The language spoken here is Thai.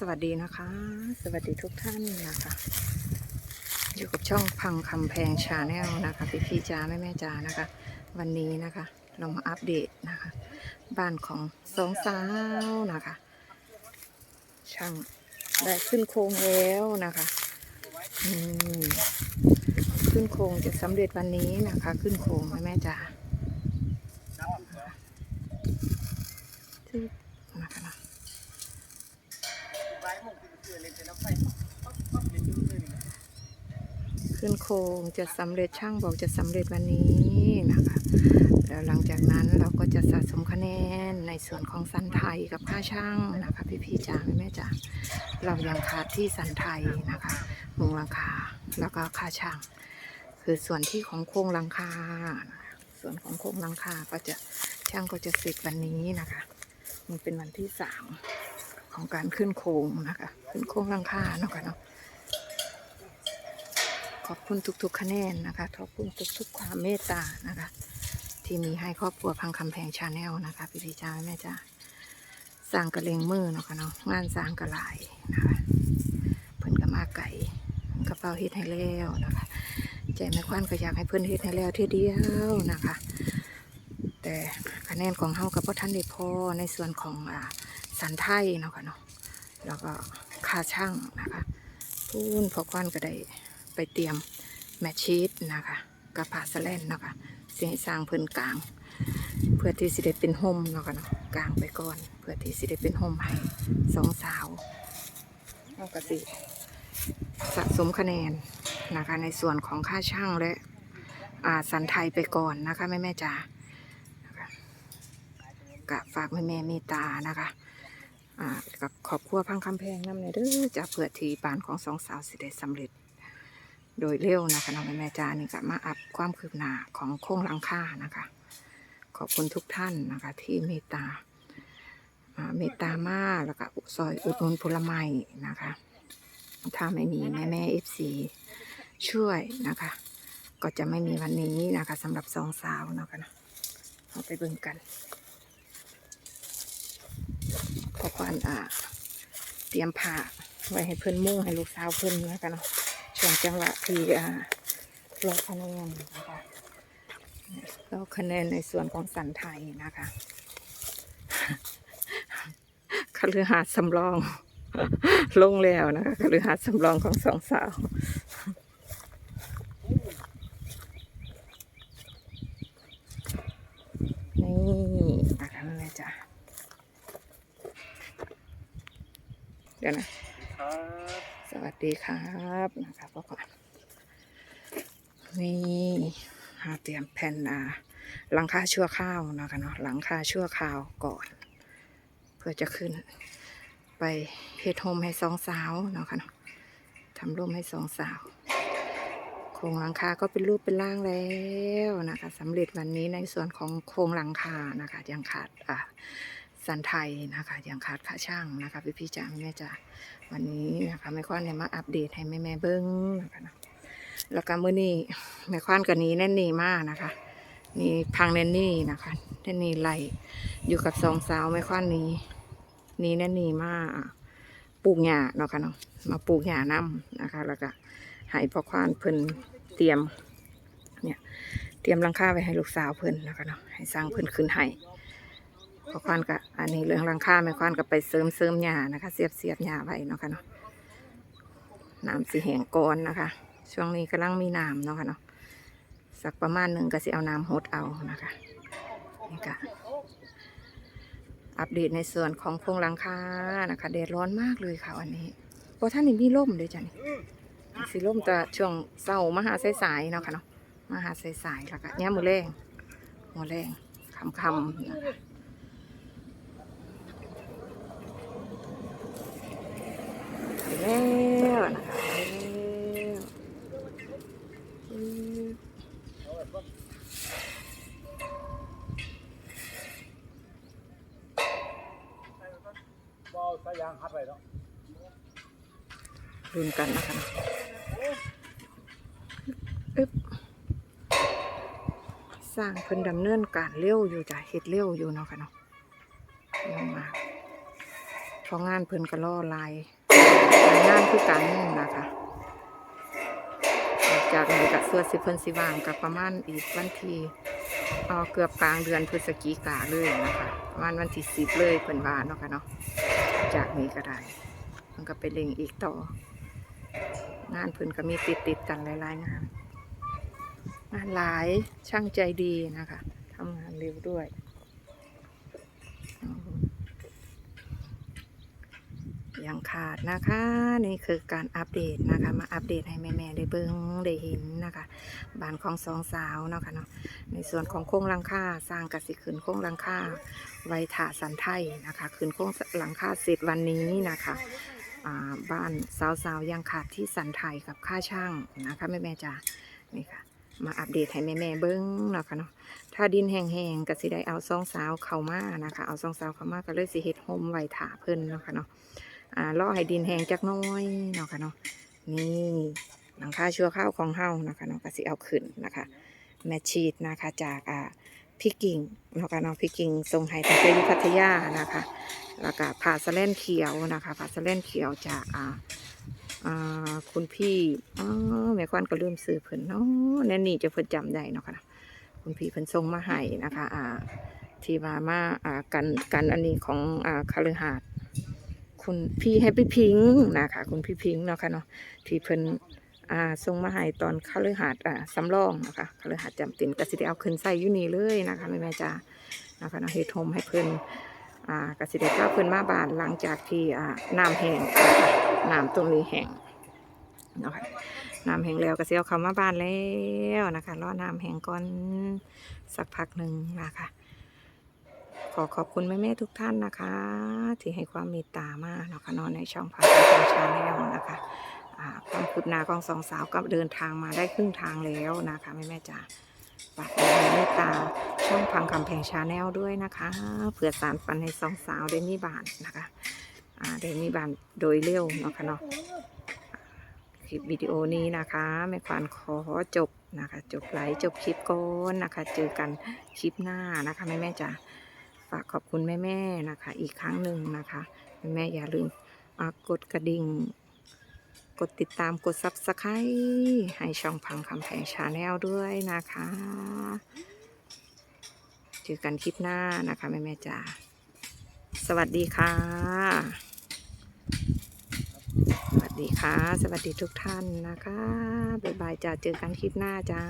สวัสดีนะคะ สวัสดีทุกท่านนะคะอยู่กับช่องพังคำแพงชาแนลนะคะพี่พี่จ้าแม่แม่จ้านะคะ วันนี้นะคะ เรามาอัปเดตนะคะ บ้านของสองสาวนะคะ ช่างได้ขึ้นโครงแล้วนะคะอืมขึ้นโครงจะสำเร็จวันนี้นะคะ ขึ้นโครงแม่แม่จ้านะคะนะ ขึ้นโครงจะสำเร็จช่างบอกจะสำเร็จวันนี้นะคะ แล้วหลังจากนั้นเราก็จะสะสมคะแนนในส่วนของสันไทยกับค่าช่างนะคะ พี่พี่ๆจ๋าแม่จ๋าเรายังขาดที่สันไทยนะคะมุงหลังคาแล้วก็ค่าช่าง คือส่วนที่ของโครงหลังคาส่วนของโครงหลังคาก็จะช่างก็จะเสร็จวันนี้นะคะ มันเป็นวันที่สาม ของการขึ้นโครงนะคะ ขึ้นโครงลังคาเนาะค่ะเนาะขอบคุณทุกๆคะแนนนะคะ ขอบคุณทุกๆความเมตตานะคะ ที่มีให้ครอบครัวพังคำแพงชาแนลนะคะ พี่พี่จ้าแม่จ้าสร้างกระเลงมือเนาะค่ะเนาะงานสร้างกระหลายนะคะเพิ่นก็มาไก่กระเป๋าเฮ็ดให้แล้วนะคะใจแม่ควันก็อยากให้เพิ่นเฮ็ดให้แล้วเทีเดียวนะคะ แต่คะแนนของเฮากับพ่อท่านได้พอในส่วนของอ่า สันไทยเนาะค่ะเนาะแล้วก็ค่าช่างนะคะพูนพอควันก็ได้ไปเตรียมแมทชีตนะคะกับผ้าสแลนนะคะสิให้สร้างเพิ่นกลาง เพื่อที่สิได้เป็นห่มเนาะค่ะเนาะกลางไปก่อน เพื่อที่สิได้เป็นห่มให้สองสาวเราก็สิสะสมคะแนนนะคะในส่วนของค่าช่างและอ่าสันไทยไปก่อนนะคะแม่แม่จ๋านะะกะฝากแม่แม่เมตตานะคะ อ่ากับขอบครัวพังคำแพงน้ำในเด้อจะเพื่อทีปานของสองสาวสิได้สำเร็จ โดยเร็วนะคะน้องแม่จานี่ก็มาอัพความคืบหน้าของโครงหลังคานะคะ ขอบคุณทุกท่านนะคะที่เมตตาอ่าเมตตามากแล้วก็ซอยอุดหนุนผลไม้นะคะ ถ้าไม่มีแม่แม่เอฟซีช่วยนะคะ ก็จะไม่มีวันนี้นะคะสำหรับสองสาวนะคะนะเอาไปเบิ่งกัน ขอความอ่า เตรียมผ้าไว้ให้เพื่อนมุ่งให้ลูกสาวเพื่อนนะคะเนาะช่วงจังหวะที่อ่ารอคะแนนนะคะรอคะแนนในส่วนของสันไทยนะคะคฤหาสน์สำรองลงแล้วนะคะคฤหาสน์สำรองของสองสาว นี่นะคะนั่นแหละจ้ะ เดี๋ยวนะครับสวัสดีครับนะครับพ่อก่อนนี่หาเตรียมแผ่นอ่าหลังคาชั่วข้าวนะคะเนาะหลังคาชั่วคราวก่อน เพื่อจะขึ้น ไปเฮ็ดโฮมให้สองสาวเนาะค่ะเนาะทำร่มให้สองสาวโครงหลังคาก็เป็นรูปเป็นร่างแล้วนะคะสำเร็จวันนี้ในส่วนของโครงหลังคานะคะยังขาดอ่า สันไทยนะคะอยังขาดค่าช่างนะคะพี่พี่จ๋าแม่จ๋าวันนี้นะคะแม่ควานเนี่ยมาอัปเดตให้แม่แม่ๆเบิ้งนะคะนะแล้วก็มื้อนี้แม่ควานกับนี้แน่นนี่มากนะคะนี่พังแน่นนี่นะคะแน่นนี่ไหลอยู่กับสองสาวแม่ควานนี้นี่แน่นนี่มากปลูกหญ้าเนาะค่ะเนาะมาปลูกหญ้านํนะคะ แล้วก็ให้พ่อควานเพิ่นเตรียมเนี่ยเตรียมลังค่าไว้ให้ลูกสาวเพิ่นนะคะเนาะให้สร้างเพิ่นขึ้นให้ พอควานก็อันนี้เรื่องรังค่าแม่ควานก็ไปเสริมเสริมหญ้านะคะ เสียบเสียบหญ้าไว้เนาะค่ะเนาะน้ำสีแห้งก่อนนะคะ ช่วงนี้กำลังมีน้ำเนาะค่ะเนาะสักประมาณหนึ่งก็สิเอาน้ำหดเอานะคะนี่ก็อัปเดตในส่วนของโครงหลังค่านะคะแดดร้อนมากเลยค่ะวันนี้พราะท่านนี่มีร่มด้วยจ้ะนี่สีร่มแต่ช่วงเศร้ามาหาสายๆเนาะค่ะเนาะมาหาสายๆแล้วก็ย่ามมือแรงมือแรงคำๆนะคะ ไป แล้วนะคะไปแล้วอืมบอลสายยางคัดไว้เนาะลุ้นกันนะคะอึ๊บสร้างเพิ่นดำเนินการเร็วอยู่จ้ะเฮ็ดเร็วอยู่เนาะค่ะเนาะเร็วมากพราะงานเพิ่นก็ล่อลายายงานคือกันนะคะจากนี้ก็ส่วนสิเพิ่นสิว่างกับประมาณอีกวันที่เออเกือบกลางเดือนพฤศจิกาเลยนะคะประมาณวันที่สิบเลยเพิ่นว่าเนาะค่ะเนาะจากนี้ก็ได้มันก็ไปเล็งอีกต่องานเพิ่นก็มีติดติดกันหลายๆงานงานหลายช่างใจดีนะคะทำงานเร็วด้วย ยังขาดนะคะ นี่คือการอัปเดตนะคะ มาอัปเดตให้แม่ๆได้เบิ้งได้เห็นนะคะบ้านของสองสาวเนาะค่ะเนาะในส่วนของโครงลังค่าสร้างกสิขืนโครงลังค่าไวถาสันไทยนะคะขืนโครงหลังค่าเสร็จวันนี้นะคะอ่าบ้านสาวๆยังขาดที่สันไทยกับค่าช่างนะคะแม่แม่ๆจ๋านี่ค่ะมาอัปเดตให้แม่แม่ๆเบิ้งเนาะค่ะเนาะ ถ้าดินแห้งๆก็สิได้เอาซองสาวเข้ามานะคะ เอาซองสาวเข้ามาก็เลยสิเฮ็ดโฮมไว้ถาเพิ่นเนาะค่ะเนาะ อ่ารอให้ดินแห้งจักน้อยเนาะค่ะเนาะนี่หลังคาชั่วข้าวของเฮานะคะเนาะก็สิเอาขึ้นนะคะแมชชีดนะคะจากอ่าพี่กิ่งเนาะค่ะเนาะพี่กิ่งส่งให้ตั้งแต่อยู่พัทยานะคะแล้วก็ผ่าสะแลนเขียวนะคะผ่าสะแลนเขียวจากอ่าอ่าคุณพี่อ๋อแม่ควันก็ลืมซื้อเพิ่นเนาะแน่นี่จะเพิ่นจำได้เนาะค่ะคุณพี่เพิ่นส่งมาให้นะคะ อ่า ที่ว่ามาอ่ากันกันอันนี้ของอ่าคาลือหาด คุณพี่แฮปปี้พิงค์นะคะคุณพี่พิงค์เนาะค่ะเนาะที่เพิ่นอ่าส่งมาให้ตอนคาลือหาดอ่าสำรองนะคะคาลือหาดจำเป็นกสิได้เอาขึ้นใส่ยูนี่เลยนะคะแม่แม่จ้านะคะเนาะเฮ็ดโฮมให้เพิ่นอ่ากสิเดข้าเพิ่นมาบานหลังจากที่อ่าน้ำแห้งนะคะน้ำตรงนี้แห้งเนาะค่ะน้ำแห้งแล้วกสิเอาเขามาบานแล้วนะคะรอน้ำแห้งก่อนสักพักหนึ่งนะคะ ขอขอบคุณแม่ๆทุกท่านนะคะ ที่ให้ความเมตตามากนะคะนอนในช่องพาไปชาแนลนะคะความคืบหน้าของสองสาวก็เดินทางมาได้ครึ่งทางแล้วนะคะแม่ๆจ๋าฝากเมตตาช่องพังคำแพงชาแนลด้วยนะคะเผื่อสารฟันให้สองสาวเดนี่บานนะคะเดนี่บานโดยเร็วนะคะเนาะคลิปวิดีโอนี้นะคะแม่ควานขอจบนะคะ จบไลฟ์จบคลิปก่อนนะคะ เจอกันคลิปหน้านะคะแม่แม่จ๋า ฝากขอบคุณแม่ๆนะคะ อีกครั้งหนึ่งนะคะ แม่ๆอย่าลืมกดกระดิ่ง กดติดตามกด Subscribe ให้ช่องพังคำแพงชาแนลด้วยนะคะเจอกันคลิปหน้านะคะแม่แม่ๆจ๋าสวัสดีค่ะ สวัสดีค่ะ สวัสดีทุกท่านนะคะ บ๊ายบายจ้าเจอกันคลิปหน้าจ้า